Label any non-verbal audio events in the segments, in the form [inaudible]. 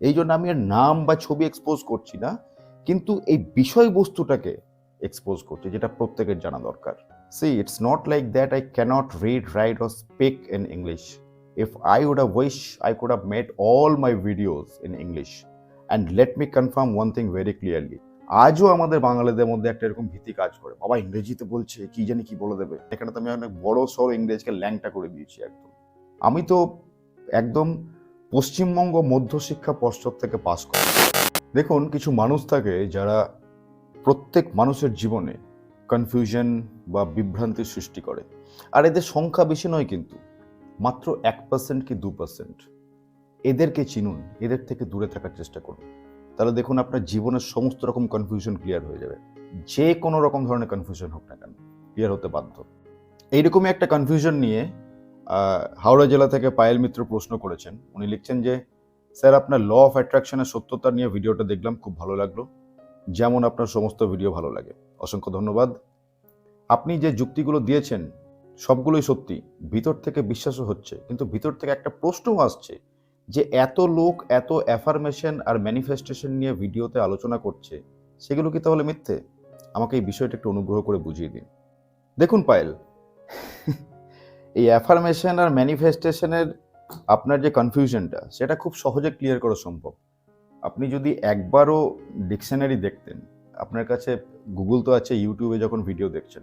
এই জন্য আমি আর নাম বা ছবি এক্সপোজ করছি না, কিন্তু এই বিষয়বস্তুটাকে এক্সপোজ করছি যেটা প্রত্যেকের জানা দরকার। See it's not like that I cannot read write or speak in English if I would have wish I could have made all my videos in English and let me confirm one thing very clearly আজও আমাদের বাঙালিদের মধ্যে একটা এরকম ভীতি কাজ করে। বাবা, ইংরেজিতে বলছে, কি জানি কি বলে দেবে? এখানে তো আমি অনেক বড় সড় ইংরেজকে ল্যাংটা করে দিয়েছি একদম। আমি তো একদম পশ্চিমবঙ্গ মধ্যশিক্ষা পশ্চাৎ থেকে পাস করে। দেখুন, কিছু মানুষ থাকে যারা প্রত্যেক মানুষের জীবনে কনফিউশন বা বিভ্রান্তির সৃষ্টি করে। আর এদের সংখ্যা বেশি নয় কিন্তু, মাত্র এক পার্সেন্ট কি দু পার্সেন্ট এদেরকে চিনুন, এদের থেকে দূরে থাকার চেষ্টা করুন। তাহলে দেখুন, আপনার জীবনের সমস্ত রকম কনফিউশন ক্লিয়ার হয়ে যাবে। যে কোনো রকম ধরনের কনফিউশন হোক না কেন ক্লিয়ার হতে বাধ্য। এইরকমই একটা কনফিউশন নিয়ে হাওড়া জেলা থেকে পায়েল মিত্র প্রশ্ন করেছেন। উনি লিখছেন যে, স্যার, আপনার ল অফ অ্যাট্রাকশনের সত্যতা নিয়ে ভিডিওটা দেখলাম, খুব ভালো লাগল। যেমন আপনার সমস্ত ভিডিও ভালো লাগে। অসংখ্য ধন্যবাদ। আপনি যে যুক্তিগুলো দিয়েছেন, সবগুলোই সত্যি। ভিতর থেকে বিশ্বাসও হচ্ছে। কিন্তু ভিতর থেকে একটা প্রশ্নও আসছে যে, এত লোক, এত অ্যাফার্মেশন আর ম্যানিফেস্টেশন নিয়ে ভিডিওতে আলোচনা করছে, সেগুলো কি তাহলে মিথ্যে? আমাকে এই বিষয়টা একটু অনুগ্রহ করে বুঝিয়ে দিন। দেখুন, পায়েল এই অ্যাফার্মেশন আর ম্যানিফেস্টেশনের আপনার যে কনফিউশনটা সেটা খুব সহজে ক্লিয়ার করা সম্ভব। আপনি যদি একবারও ডিকশনারি দেখতেন, আপনার কাছে গুগল তো আছে ইউটিউবে যখন ভিডিও দেখছেন,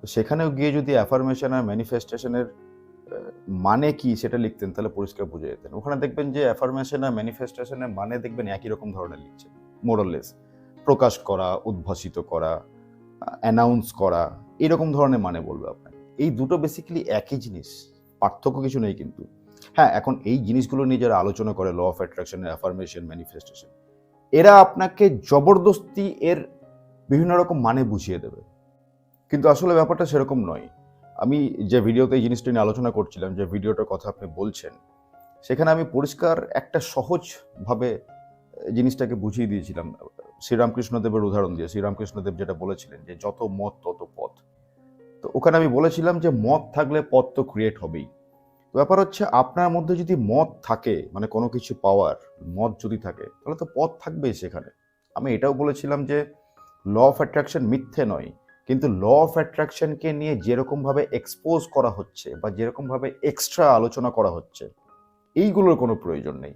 তো সেখানেও গিয়ে যদি অ্যাফার্মেশন আর ম্যানিফেস্টেশনের মানে কি সেটা লিখতেন, তাহলে পরিষ্কার বুঝে যেতেন। ওখানে দেখবেন যে অ্যাফার্মেশন আর ম্যানিফেস্টেশনের মানে দেখবেন একই রকম ধরনের লিখছে মোরাললেস প্রকাশ করা, উদ্ভাসিত করা অ্যানাউন্স করা, এরকম ধরনের মানে বলবে আপনাকে। এই দুটো বেসিক্যালি একই জিনিস। পার্থক্য কিছু নেই কিন্তু। হ্যাঁ এখন এই জিনিসগুলো নিয়ে যারা আলোচনা করে law of attraction affirmation manifestation এরা আপনাকে জবরদস্তি এর বিভিন্ন রকম মানে বুঝিয়ে দেবে। কিন্তু আসলে ব্যাপারটা সেরকম নয়। আমি যে ভিডিওতে এই জিনিসটা নিয়ে আলোচনা করছিলাম, যে ভিডিওটার কথা আপনি বলছেন, সেখানে আমি পরিষ্কার একটা সহজভাবে জিনিসটাকে বুঝিয়ে দিয়েছিলাম। শ্রীরামকৃষ্ণদেবের উদাহরণ দিয়ে, শ্রীরামকৃষ্ণদেব যেটা বলেছিলেন, যে যত মত তত পথ। তো ওখানে আমি বলেছিলাম যে মত থাকলে পথ তো ক্রিয়েট হবেই। তো ব্যাপার হচ্ছে আপনার মধ্যে যদি মত থাকে মানে কোনো কিছু পাওয়ার, মত যদি থাকে, তাহলে তো পথ থাকবেই সেখানে। আমি এটাও বলেছিলাম যে ল অফ অ্যাট্রাকশন মিথ্যে নয়, কিন্তু ল অফ অ্যাট্রাকশনকে নিয়ে যেরকমভাবে এক্সপোজ করা হচ্ছে বা যেরকমভাবে এক্সট্রা আলোচনা করা হচ্ছে, এইগুলোর কোনো প্রয়োজন নেই।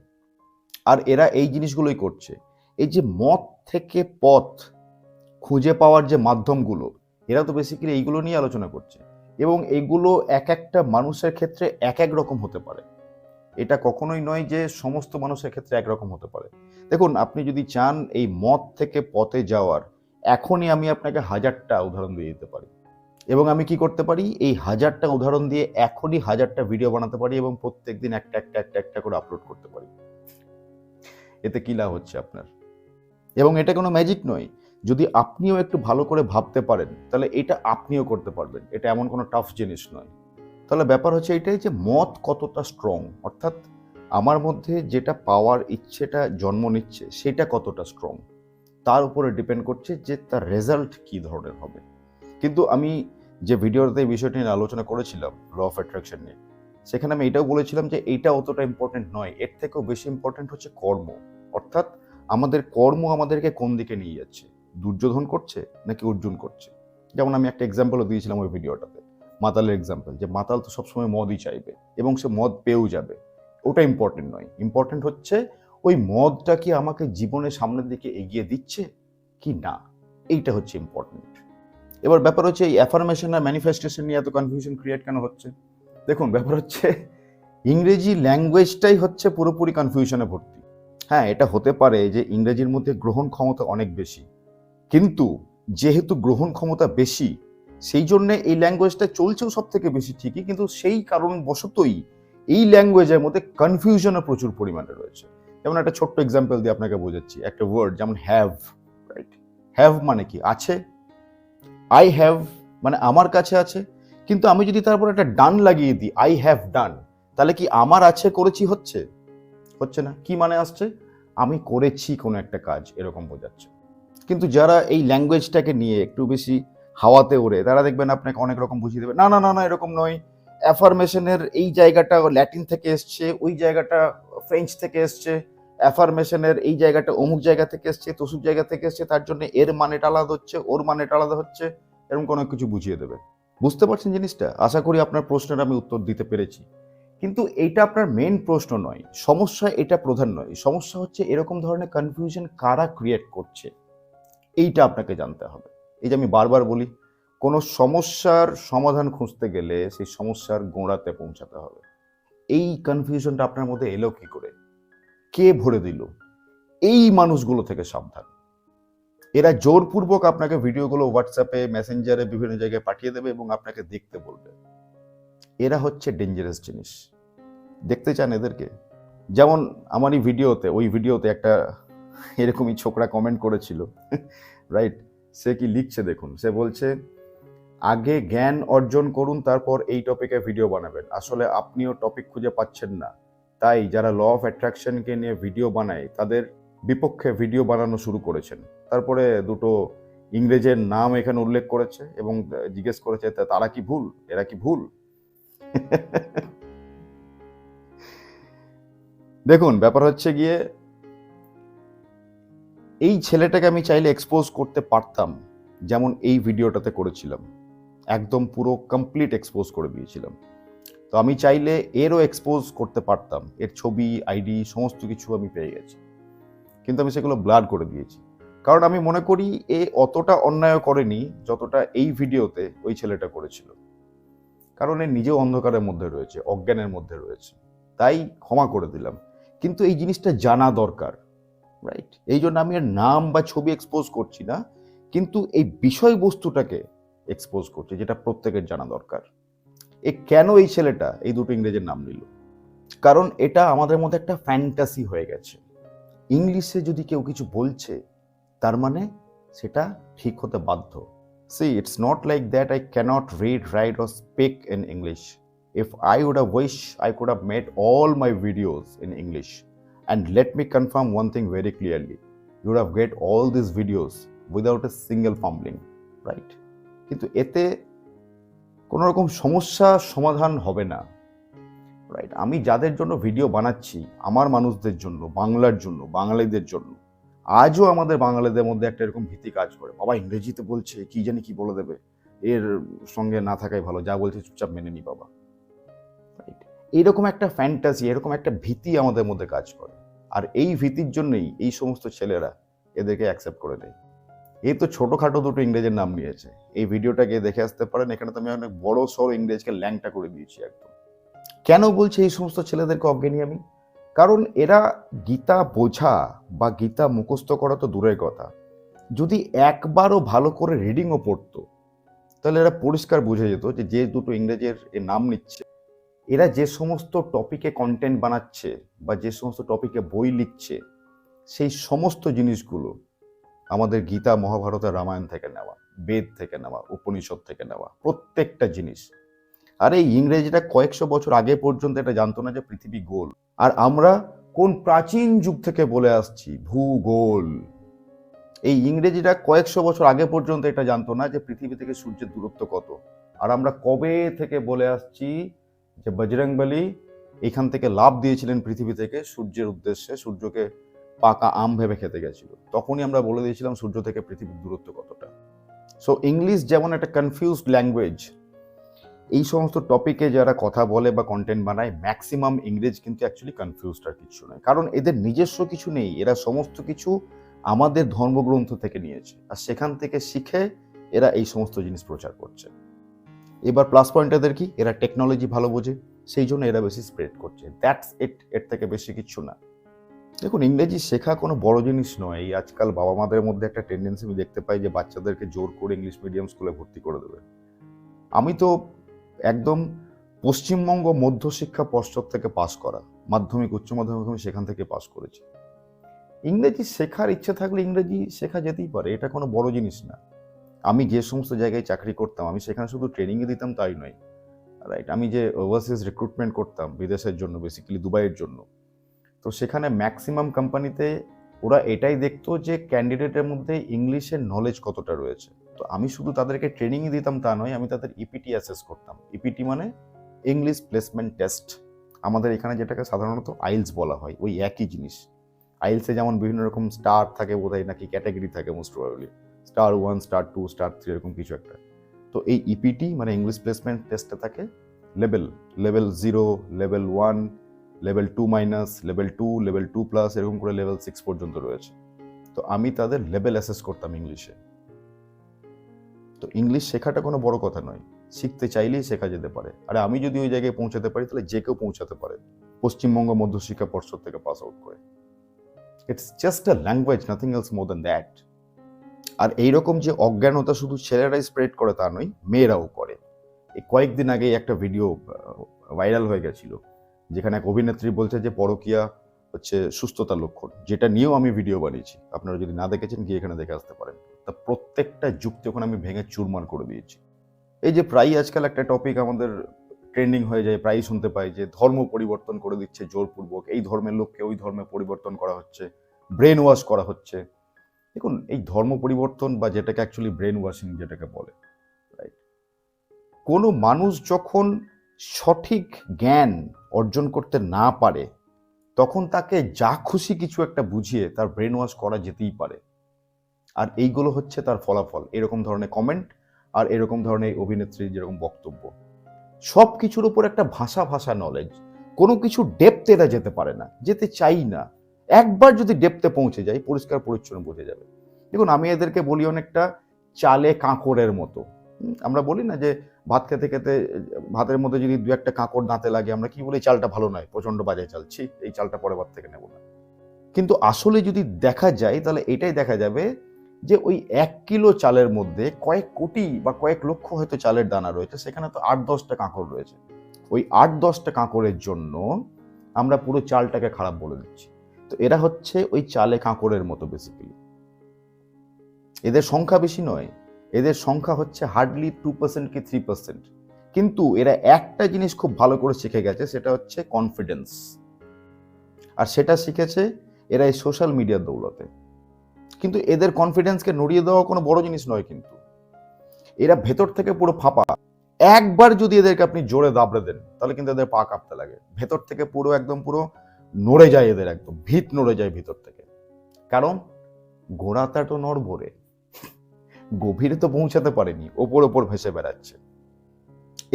আর এরা এই জিনিসগুলোই করছে। এই যে মত থেকে পথ খুঁজে পাওয়ার যে মাধ্যমগুলো এরা তো বেসিক্যালি এইগুলো নিয়ে আলোচনা করছে। এবং এগুলো এক একটা মানুষের ক্ষেত্রে এক এক রকম হতে পারে। এটা কখনোই নয় যে সমস্ত মানুষের ক্ষেত্রে একরকম হতে পারে। দেখুন, আপনি যদি চান এই মত থেকে পথে যাওয়ার, এখনই আমি আপনাকে হাজারটা উদাহরণ দিয়ে দিতে পারি। এবং আমি কি করতে পারি? এই হাজারটা উদাহরণ দিয়ে এখনই হাজারটা ভিডিও বানাতে পারি এবং প্রত্যেকদিন একটা একটা একটা একটা করে আপলোড করতে পারি। এতে কি লাভ হচ্ছে আপনার? এবং এটা কোনো ম্যাজিক নয়। যদি আপনিও একটু ভালো করে ভাবতে পারেন, তাহলে এটা আপনিও করতে পারবেন। এটা এমন কোনো টাফ জিনিস নয়। তাহলে ব্যাপার হচ্ছে এটাই যে মত কতটা স্ট্রং অর্থাৎ আমার মধ্যে যেটা পাওয়ার ইচ্ছেটা জন্ম নিচ্ছে, সেটা কতটা স্ট্রং তার উপরে ডিপেন্ড করছে যে তার রেজাল্ট কী ধরনের হবে। কিন্তু আমি যে ভিডিওতে এই বিষয়টি নিয়ে আলোচনা করেছিলাম ল অফ অ্যাট্রাকশন নিয়ে, সেখানে আমি এটাও বলেছিলাম যে এইটা অতটা ইম্পর্টেন্ট নয়, এর থেকেও বেশি ইম্পর্টেন্ট হচ্ছে কর্ম। অর্থাৎ আমাদের কর্ম আমাদেরকে কোন দিকে নিয়ে যাচ্ছে? দুর্যোধন করছে নাকি অর্জুন করছে? যেমন আমি একটা এক্সাম্পলও দিয়েছিলাম ওই ভিডিওটাতে মাতালের এক্সাম্পল যে মাতাল তো সবসময় মদই চাইবে এবং সে মদ পেয়েও যাবে। ওটা ইম্পর্টেন্ট নয়। ইম্পর্টেন্ট হচ্ছে ওই মদটা কি আমাকে জীবনের সামনের দিকে এগিয়ে দিচ্ছে কি না? এইটা হচ্ছে ইম্পর্টেন্ট এবার ব্যাপার হচ্ছে এই অ্যাফার্মেশন আর ম্যানিফেস্টেশন নিয়ে এত কনফিউশন ক্রিয়েট কেন হচ্ছে? দেখুন, ব্যাপার হচ্ছে ইংরেজি ল্যাঙ্গুয়েজটাই হচ্ছে পুরোপুরি কনফিউশনে ভর্তি। হ্যাঁ এটা হতে পারে যে ইংরেজির মধ্যে গ্রহণ ক্ষমতা অনেক বেশি। কিন্তু যেহেতু গ্রহণ ক্ষমতা বেশি, সেই জন্য এই ল্যাঙ্গুয়েজটা চলছেও সব থেকে বেশি ঠিকই, কিন্তু সেই কারণ বশতই এই ল্যাঙ্গুয়েজের মধ্যে কনফিউশনও প্রচুর পরিমাণে রয়েছে। যেমন একটা ছোট্ট এক্সাম্পল দিয়ে আপনাকে বোঝাচ্ছি, একটা ওয়ার্ড যেমন হ্যাভ রাইট হ্যাভ মানে কি? আছে। আই হ্যাভ মানে আমার কাছে আছে, কিন্তু আমি যদি তারপর একটা ডান লাগিয়ে দিই আই হ্যাভ ডান তাহলে কি আমার আছে, করেছি, হচ্ছে? হচ্ছে না। কি মানে আসছে? আমি করেছি কোনো একটা কাজ, এরকম বোঝাচ্ছে। কিন্তু যারা এই ল্যাঙ্গুয়েজটাকে নিয়ে একটু বেশি হাওয়াতে ওড়ে, তারা দেখবেন আপনাকে অনেক রকম বুঝিয়ে দেবে। না না না না, এরকম নয়। অ্যাফার্মেশনের এই জায়গাটা ল্যাটিন থেকে এসছে, ওই জায়গাটা ফ্রেঞ্চ থেকে এসছে অ্যাফার্মেশনের এই জায়গাটা অমুক জায়গা থেকে এসছে, তসুক জায়গা থেকে এসছে, তার জন্য এর মানেটা আলাদা হচ্ছে, ওর মানেটা আলাদা হচ্ছে, এরকম কোনো কিছু বুঝিয়ে দেবে। বুঝতে পারছেন জিনিসটা? আশা করি আপনার প্রশ্নের আমি উত্তর দিতে পেরেছি। কিন্তু এটা আপনার মেন প্রশ্ন নয়, সমস্যা এটা প্রধান নয়। সমস্যা হচ্ছে এরকম ধরনের কনফিউশন কারা ক্রিয়েট করছে? এইটা আপনাকে জানতে হবে। এই যে আমি বারবার বলি, কোনো সমস্যার সমাধান খুঁজতে গেলে সেই সমস্যার গোড়াতে পৌঁছাতে হবে। এই কনফিউশনটা আপনার মধ্যে এলো কি করে? কে ভরে দিল? এই মানুষগুলো থেকে সাবধান। এরা জোরপূর্বক আপনাকে ভিডিওগুলো হোয়াটসঅ্যাপে মেসেঞ্জারে বিভিন্ন জায়গায় পাঠিয়ে দেবে এবং আপনাকে দেখতে বলবে। এরা হচ্ছে ডেঞ্জারাস জিনিস। দেখতে চান এদেরকে? যেমন আমার এই ভিডিওতে, ওই ভিডিওতে একটা এরকমই ছোকরা কমেন্ট করেছিল রাইট সে কি লিখছে দেখুন, সে বলছে, আগে জ্ঞান অর্জন করুন, তারপর এই টপিকে ভিডিও বানাবেন। আসলে আপনিও টপিক খুঁজে পাচ্ছেন না। তাই যারা ল অফ অ্যাট্রাকশনকে নিয়ে ভিডিও বানায়, তাদের বিপক্ষে ভিডিও বানানো শুরু করেছেন। তারপরে দুটো ইংরেজের নাম এখানে উল্লেখ করেছে এবং জিজ্ঞেস করেছে, "তা- তারা কি ভুল? এরা কি ভুল? [laughs] দেখুন, ব্যাপার হচ্ছে গিয়ে এই ছেলেটাকে আমি চাইলে এক্সপোজ করতে পারতাম, যেমন এই ভিডিওটাতে করেছিলাম। একদম পুরো কমপ্লিট এক্সপোজ করে দিয়েছিলাম। তো আমি চাইলে এরও এক্সপোজ করতে পারতাম। এর ছবি আইডি সমস্ত কিছু আমি পেয়ে গেছি। কিন্তু আমি সেগুলো ব্লার করে দিয়েছি। কারণ আমি মনে করি এ অতটা অন্যায় করেনি যতটা এই ভিডিওতে ওই ছেলেটা করেছিল। কারণ এ নিজেও অন্ধকারের মধ্যে রয়েছে, অজ্ঞানের মধ্যে রয়েছে। তাই ক্ষমা করে দিলাম। কিন্তু এই জিনিসটা জানা দরকার। রাইট এই জন্য আমি এর নাম বা ছবি এক্সপোজ করছি না, কিন্তু এই বিষয়বস্তুটাকে এক্সপোজ করছি যেটা প্রত্যেকের জানা দরকার। এ কেন এই ছেলেটা এই দুটো ইংরেজের নাম নিল? কারণ এটা আমাদের মধ্যে একটা ফ্যান্টাসি হয়ে গেছে। ইংলিশে যদি কেউ কিছু বলছে, তার মানে সেটা ঠিক হতে বাধ্য। See it's not like that I cannot read write or speak in English if I would have wish I could have made all my videos in English and let me confirm one thing very clearly you'd have get all this videos without a single fumbling right কিন্তু এতে কোনো রকম সমস্যা সমাধান হবে না right আমি যাদের জন্য ভিডিও বানাচ্ছি আমার মানুষদের জন্য বাংলার জন্য বাঙালিদের জন্য আজও আমাদের বাঙালিদের মধ্যে একটা এরকম ভীতি কাজ করে বাবা ইংরেজিতে বলছে কি জানি কি বলে দেবে এর সঙ্গে না থাকাই ভালো যা বলছে চুপচাপ মেনে নি বাবা রাইট এইরকম একটা ফ্যান্টাসি এরকম একটা ভীতি আমাদের মধ্যে কাজ করে আর এই ভীতির জন্যই এই সমস্ত ছেলেরা এদেরকে অ্যাকসেপ্ট করে নেয়। এই তো ছোটোখাটো দুটো ইংরেজের নাম নিয়েছে। এই ভিডিওটাকে দেখে আসতে পারেন, এখানে তো আমি অনেক বড় সড় ইংরেজকে ল্যাংটা করে দিয়েছি একদম। কেন বলছি এই সমস্ত ছেলেদেরকে অজ্ঞানী আমি? কারণ এরা গীতা বোঝা বা গীতা মুখস্থ করা তো দূরের কথা। যদি একবারও ভালো করে রিডিংও পড়তো, তাহলে এরা পরিষ্কার বুঝে যেত যে যে দুটো ইংরেজের এ নাম নিচ্ছে। এরা যে সমস্ত টপিকে কন্টেন্ট বানাচ্ছে বা যে সমস্ত টপিকে বই লিখছে, সেই সমস্ত জিনিসগুলো আমাদের গীতা মহাভারতের রামায়ণ থেকে নেওয়া, বেদ থেকে নেওয়া, উপনিষদ থেকে নেওয়া, প্রত্যেকটা জিনিস। আর এই ইংরেজিটা কয়েকশো বছর আগে পর্যন্ত এটা জানতো না যে পৃথিবী গোল। আর আমরা কোন প্রাচীন যুগ থেকে বলে আসছি, ভূগোল। এই ইংরেজিটা কয়েকশো বছর আগে পর্যন্ত এটা জানতো না যে পৃথিবী থেকে সূর্যের দূরত্ব কত। আর আমরা কবে থেকে বলে আসছি যে বজরংবলী এখান থেকে লাভ দিয়েছিলেন পৃথিবী থেকে সূর্যের উদ্দেশ্যে, সূর্যকে পাকা আম ভেবে খেতে গেছিল। তখনই আমরা বলে দিয়েছিলাম সূর্য থেকে পৃথিবীর দূরত্ব কতটা। সো ইংলিশ যেমন একটা কনফিউজড ল্যাঙ্গুয়েজ এই সমস্ত টপিকে যারা কথা বলে বা কন্টেন্ট বানায় ম্যাক্সিমাম ইংরেজ কিন্তু অ্যাকচুয়ালি কনফিউজড আর কিছু নয়। কারণ এদের নিজস্ব কিছু নেই, এরা সমস্ত কিছু আমাদের ধর্মগ্রন্থ থেকে নিয়েছে। আর সেখান থেকে শিখে এরা এই সমস্ত জিনিস প্রচার করছে। এবার প্লাস পয়েন্ট এদের কি? এরা টেকনোলজি ভালো বোঝে, সেই জন্য এরা বেশি স্প্রেড করছে। দ্যাটস ইট এর থেকে বেশি কিছু না। দেখুন, ইংরেজি শেখা কোনো বড় জিনিস নয়। এই আজকাল বাবা মাদের মধ্যে একটা টেন্ডেন্সি আমি দেখতে পাই যে বাচ্চাদেরকে জোর করে ইংলিশ মিডিয়াম স্কুলে ভর্তি করে দেবে। আমি তো একদম পশ্চিমবঙ্গ মধ্যশিক্ষা পর্ষদ থেকে পাশ করা। মাধ্যমিক, উচ্চ মাধ্যমিক আমি সেখান থেকে পাশ করেছি। ইংরেজি শেখার ইচ্ছে থাকলে ইংরেজি শেখা যেতেই পারে, এটা কোনো বড় জিনিস না। আমি যে সমস্ত জায়গায় চাকরি করতাম, আমি সেখানে শুধু ট্রেনিংয়ে দিতাম, তাই নয়। রাইট আমি যে ওভারসিজ রিক্রুটমেন্ট করতাম বিদেশের জন্য বেসিক্যালি দুবাইয়ের জন্য। তো সেখানে ম্যাক্সিমাম কোম্পানিতে ওরা এটাই দেখতো যে ক্যান্ডিডেটের মধ্যে ইংলিশের নলেজ কতটা রয়েছে। তো আমি শুধু তাদেরকে ট্রেনিংই দিতাম, তা নয়, আমি তাদের ইপিটি অ্যাসেস করতাম। ইপিটি মানে ইংলিশ প্লেসমেন্ট টেস্ট আমাদের এখানে যেটাকে সাধারণত আইলস বলা হয়, ওই একই জিনিস। আইলসে যেমন বিভিন্ন রকম স্টার থাকে বোধহয়, নাকি ক্যাটাগরি থাকে most probably star one, star two, star three এরকম কিছু একটা। তো এই ইপিটি মানে ইংলিশ প্লেসমেন্ট টেস্টে থাকে level level zero level one level two minus level two level two plus এরকম করে লেভেল সিক্স পর্যন্ত রয়েছে। তো আমি তাদের লেভেল অ্যাসেস করতাম ইংলিশে তো ইংলিশ শেখাটা কোনো বড় কথা নয়। শিখতে চাইলেই শেখা যেতে পারে। আর আমি যদি ওই জায়গায় পৌঁছাতে পারি, তাহলে যে কেউ পৌঁছাতে পারে। পশ্চিমবঙ্গ মধ্যশিক্ষা পর্ষদ থেকে পাস আউট করে। It's just a language nothing else more than that আর এইরকম যে অজ্ঞানতা শুধু ছেলেরাই স্প্রেড করে তা নয়, মেয়েরাও করে। এই কয়েকদিন আগে একটা ভিডিও ভাইরাল হয়ে গেছিল, যেখানে এক অভিনেত্রী বলছে যে, পরকিয়া হচ্ছে সুস্থতার লক্ষণ যেটা নিয়েও আমি ভিডিও বানিয়েছি। আপনারা যদি না দেখেছেন, গিয়ে এখানে দেখে আসতে পারেন। তা প্রত্যেকটা যুক্তি ওখানে আমি ভেঙে চুরমার করে দিয়েছি। এই যে প্রায়ই আজকাল একটা টপিক আমাদের ট্রেন্ডিং হয়ে যায়, প্রায়ই শুনতে পাই যে, ধর্ম পরিবর্তন করে দিচ্ছে, জোরপূর্বক। এই ধর্মের লোককে ওই ধর্মে পরিবর্তন করা হচ্ছে ব্রেন ওয়াশ করা হচ্ছে। দেখুন, এই ধর্ম পরিবর্তন বা যেটাকে অ্যাকচুয়ালি ব্রেন ওয়াশিং যেটাকে বলে রাইট কোনো মানুষ যখন সঠিক জ্ঞান অর্জন করতে না পারে, তখন তাকে যা খুশি কিছু একটা বুঝিয়ে তার ব্রেন ওয়াশ করা যেতেই পারে। আর এইগুলো হচ্ছে তার ফলাফল। এরকম ধরনের কমেন্ট আর এরকম ধরনের অভিনেত্রীর যেরকম বক্তব্য। সব কিছুর উপর একটা ভাষা ভাষা নলেজ কোনো কিছু ডেপতে এরা যেতে পারে না, যেতে চাই না। একবার যদি ডেপতে পৌঁছে যায়, পরিষ্কার পরিচ্ছন্ন বোঝা যাবে। দেখুন, আমি এদেরকে বলি অনেকটা চালে কাঁকড়ের মতো। আমরা বলি না যে ভাত খেতে খেতে, ভাতের মধ্যে যদি দু একটা কাঁকড় দাঁতে লাগে, আমরা কি বলি "এই চালটা ভালো নয় প্রচণ্ড বাজে চালছি এই চালটা পরে ভাত থেকে নেব না। কিন্তু আসলে যদি দেখা যায়, তাহলে এটাই দেখা যাবে যে ওই এক কিলো চালের মধ্যে কয়েক কোটি বা কয়েক লক্ষ হয়তো চালের দানা রয়েছে, সেখানে তো আট দশটা কাঁকড় রয়েছে। ওই আট দশটা কাঁকড়ের জন্য আমরা পুরো চালটাকে খারাপ বলে দিচ্ছি। তো এরা হচ্ছে ওই চালে কাঁকড়ের মতো বেসিক্যালি এদের সংখ্যা বেশি নয়, এদের সংখ্যা হচ্ছে হার্ডলি টু পার্সেন্ট কি থ্রি পার্সেন্ট কিন্তু এরা একটা জিনিস খুব ভালো করে শিখে গেছে, সেটা হচ্ছে কনফিডেন্স আর সেটা শিখেছে এরা এই সোশ্যাল মিডিয়ার দৌলতে। কিন্তু এদের কনফিডেন্সকে নড়িয়ে দেওয়া কোনো বড় জিনিস নয় কিন্তু। এরা ভেতর থেকে পুরো ফাঁপা। একবার যদি এদেরকে আপনি জোরে দাবড়ে দেন, তাহলে কিন্তু এদের পা কাঁপতে লাগে। ভেতর থেকে পুরো একদম পুরো নড়ে যায় এদের একদম, ভিত নড়ে যায় ভিতর থেকে। কারণ গোড়াটা তো নড়বড়ে, গভীরে তো পৌঁছাতে পারেনি, ওপর ওপর ভেসে বেড়াচ্ছে।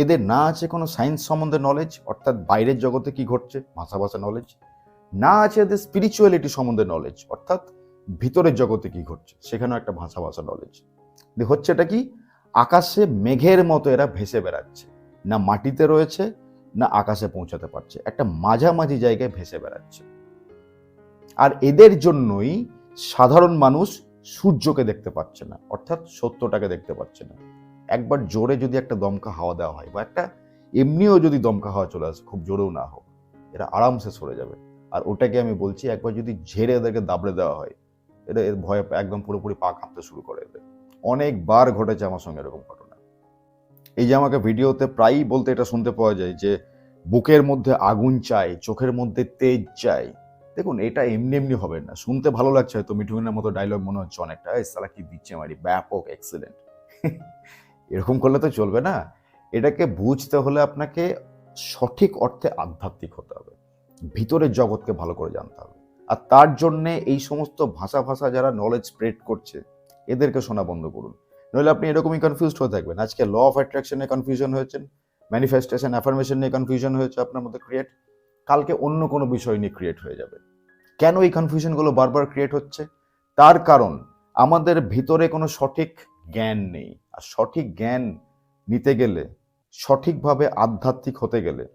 এদের না আছে কোনো সায়েন্স সম্বন্ধে নলেজ অর্থাৎ বাইরের জগতে কি ঘটছে, ভাষা ভাষা নলেজ না আছে এদের স্পিরিচুয়ালিটি সম্বন্ধে নলেজ অর্থাৎ ভিতরের জগতে কি ঘটছে, সেখানেও একটা ভাষা ভাষা নলেজ হচ্ছে এটা কি? আকাশে মেঘের মতো এরা ভেসে বেড়াচ্ছে, না মাটিতে রয়েছে না আকাশে পৌঁছাতে পারছে। একটা মাঝামাঝি জায়গায় ভেসে বেড়াচ্ছে। আর এদের জন্যই সাধারণ মানুষ সূর্যকে দেখতে পাচ্ছে না, অর্থাৎ সত্যটাকে দেখতে পাচ্ছে না। একবার জোরে যদি একটা দমকা হাওয়া দেওয়া হয় বা একটা এমনিও যদি দমকা হাওয়া চলে আসে, খুব জোরেও না হোক, এরা আরামসে সরে যাবে। আর ওটাকে আমি বলছি, একবার যদি ঝেড়ে এদেরকে দাবড়ে দেওয়া হয় এটা এর ভয়ে একদম পুরোপুরি পা কাঁপতে শুরু করে এদের। অনেকবার ঘটেছে আমার সঙ্গে এরকম ঘটনা। এই যে আমাকে ভিডিওতে প্রায়ই বলতে এটা শুনতে পাওয়া যায় যে বুকের মধ্যে আগুন চাই চোখের মধ্যে তেজ চাই দেখুন, এটা এমনি এমনি হবে না। শুনতে ভালো লাগছে হয়তো মিঠুনের মতো ডায়লগ মনে হচ্ছে অনেকটা। এই সালা কি দিচ্ছে মারি ব্যাপক এক্সিলেন্ট এরকম করলে তো চলবে না। এটাকে বুঝতে হলে আপনাকে সঠিক অর্থে আধ্যাত্মিক হতে হবে। ভিতরের জগৎকে ভালো করে জানতে হবে। আর তার জন্যে এই সমস্ত ভাষা ভাষা যারা নলেজ স্প্রেড করছে, এদেরকে শোনা বন্ধ করুন। নইলে আপনি এরকমই কনফিউজড হয়ে থাকবেন। আজকে ল অফ অ্যাট্রাকশনে কনফিউশন হয়েছেন ম্যানিফেস্টেশন অ্যাফার্মেশন নিয়ে কনফিউশন হয়েছে আপনার মধ্যে ক্রিয়েট কালকে অন্য কোনো বিষয় নিয়ে ক্রিয়েট হয়ে যাবে। কেন এই কনফিউশনগুলো বারবার ক্রিয়েট হচ্ছে? তার কারণ, আমাদের ভিতরে কোনো সঠিক জ্ঞান নেই। আর সঠিক জ্ঞান নিতে গেলে, সঠিকভাবে আধ্যাত্মিক হতে গেলে,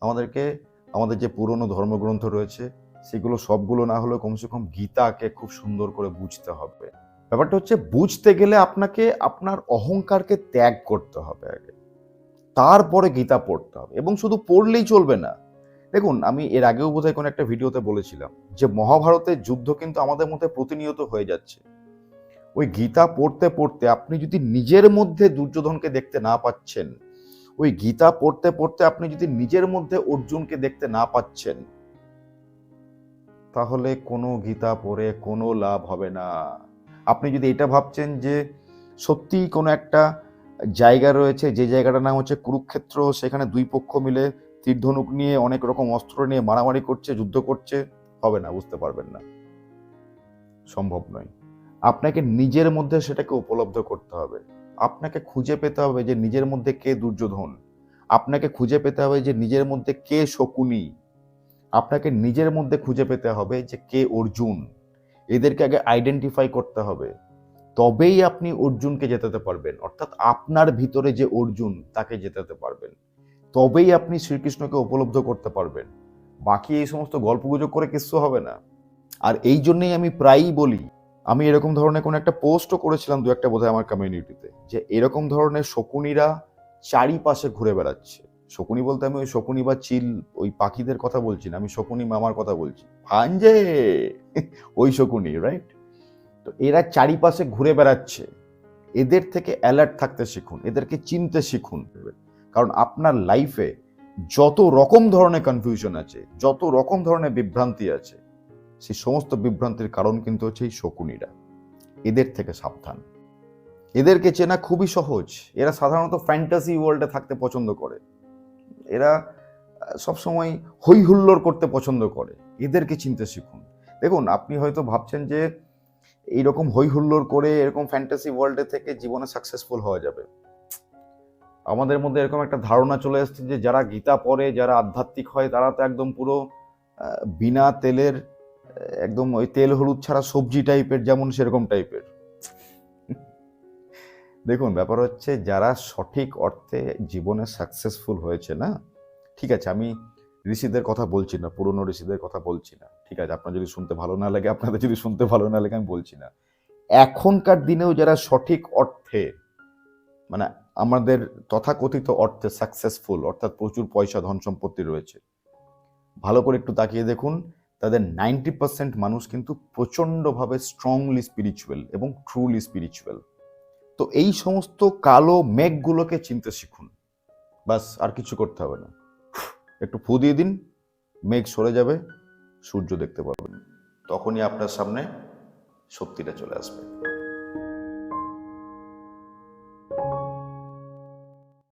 আমাদেরকে, আমাদের যে পুরনো ধর্মগ্রন্থ রয়েছে, সেগুলো সবগুলো না হলেও কমসে কম গীতাকে খুব সুন্দর করে বুঝতে হবে। ব্যাপারটা হচ্ছে বুঝতে গেলে আপনাকে, আপনার অহংকারকে ত্যাগ করতে হবে আগে। তারপরে গীতা পড়তে হবে এবং শুধু পড়লেই চলবে না। দেখুন, আমি এর আগেও বোধহয় কোনো একটা ভিডিওতে বলেছিলাম যে মহাভারতের যুদ্ধ কিন্তু আমাদের মধ্যে প্রতিনিয়ত হয়ে যাচ্ছে। ওই গীতা পড়তে পড়তে আপনি যদি নিজের মধ্যে দুর্যোধনকে দেখতে না পাচ্ছেন, ওই গীতা পড়তে পড়তে আপনি যদি নিজের মধ্যে অর্জুনকে দেখতে না পাচ্ছেন, তাহলে কোনো গীতা পড়ে কোনো লাভ হবে না। আপনি যদি এটা ভাবছেন যে সত্যিই কোনো একটা জায়গা রয়েছে, যে জায়গাটার নাম হচ্ছে কুরুক্ষেত্র, সেখানে দুই পক্ষ মিলে তীর ধনুক নিয়ে অনেক রকম অস্ত্র নিয়ে মারামারি করছে, যুদ্ধ করছে, হবে না, বুঝতে পারবেন না। সম্ভব নয়। আপনাকে নিজের মধ্যে সেটাকে উপলব্ধ করতে হবে। আপনাকে খুঁজে পেতে হবে যে নিজের মধ্যে কে দুর্যোধন। আপনাকে খুঁজে পেতে হবে যে নিজের মধ্যে কে শকুনি। আপনাকে নিজের মধ্যে খুঁজে পেতে হবে যে কে অর্জুন। এদেরকে আগে আইডেন্টিফাই করতে হবে। তবেই আপনি অর্জুনকে জেতাতে পারবেন। অর্থাৎ আপনার ভিতরে যে অর্জুন, তাকে জেতাতে পারবেন। তবেই আপনি শ্রীকৃষ্ণকে উপলব্ধ করতে পারবেন। বাকি এই সমস্ত গল্পগুজব করে কিচ্ছু হবে না। আর এই জন্যেই আমি প্রায়ই বলি, আমি এরকম ধরনের কোনো একটা পোস্টও করেছিলাম দু একটা বোধহয় আমার কমিউনিটিতে যে এরকম ধরনের শকুনিরা চারিপাশে ঘুরে বেড়াচ্ছে। শকুনি বলতে আমি ওই শকুনি বা চিল, ওই পাখিদের কথা বলছি না, আমি শকুনি মামার কথা বলছি। ভাঞ্জে! ওই শকুনি রাইট তো এরা চারিপাশে ঘুরে বেড়াচ্ছে। এদের থেকে অ্যালার্ট থাকতে শিখুন, এদেরকে চিনতে শিখুন। কারণ আপনার লাইফে যত রকম ধরনের কনফিউশন আছে, যত রকম ধরনের বিভ্রান্তি আছে, সেই সমস্ত বিভ্রান্তির কারণ কিন্তু হচ্ছে এই শকুনিরা। এদের থেকে সাবধান। এদেরকে চেনা খুবই সহজ। এরা সাধারণত ফ্যান্টাসি ওয়ার্ল্ডে থাকতে পছন্দ করে। এরা সবসময় হই হুল্লোড় করতে পছন্দ করে। এদেরকে চিনতে শিখুন। দেখুন, আপনি হয়তো ভাবছেন যে, এইরকম হই হুল্লোড় করে এরকম ফ্যান্টাসি ওয়ার্ল্ডে থেকে জীবনে সাকসেসফুল হওয়া যাবে। আমাদের মধ্যে এরকম একটা ধারণা চলে এসেছে যে, যারা গীতা পড়ে, যারা আধ্যাত্মিক হয়, তারা তো একদম পুরো বিনা তেলের একদম ওই তেল হলুদ ছাড়া সবজি টাইপের যেমন সেরকম টাইপের দেখুন, ব্যাপার হচ্ছে যারা সঠিক অর্থে জীবনে সাকসেসফুল হয়েছে না, ঠিক আছে, আমি ঋষিদের কথা বলছি না, পুরনো ঋষিদের কথা বলছি না, ঠিক আছে, আপনার যদি শুনতে ভালো না লাগে, আপনাদের যদি শুনতে ভালো না লাগে, আমি বলছি না। এখনকার দিনেও যারা সঠিক অর্থে মানে আমাদের তথাকথিত অর্থে সাকসেসফুল অর্থাৎ প্রচুর পয়সা, ধন সম্পত্তি রয়েছে, ভালো করে একটু তাকিয়ে দেখুন, তাদের নাইনটি পার্সেন্ট মানুষ কিন্তু প্রচণ্ডভাবে স্ট্রংলি স্পিরিচুয়াল এবং ট্রুলি স্পিরিচুয়াল তো এই সমস্ত কালো মেঘগুলোকে চিনতে শিখুন। বাস আর কিছু করতে হবে না। একটু ফু দিয়ে দিন, মেঘ সরে যাবে, সূর্য দেখতে পাবেন। তখনই আপনার সামনে শক্তিটা চলে আসবে।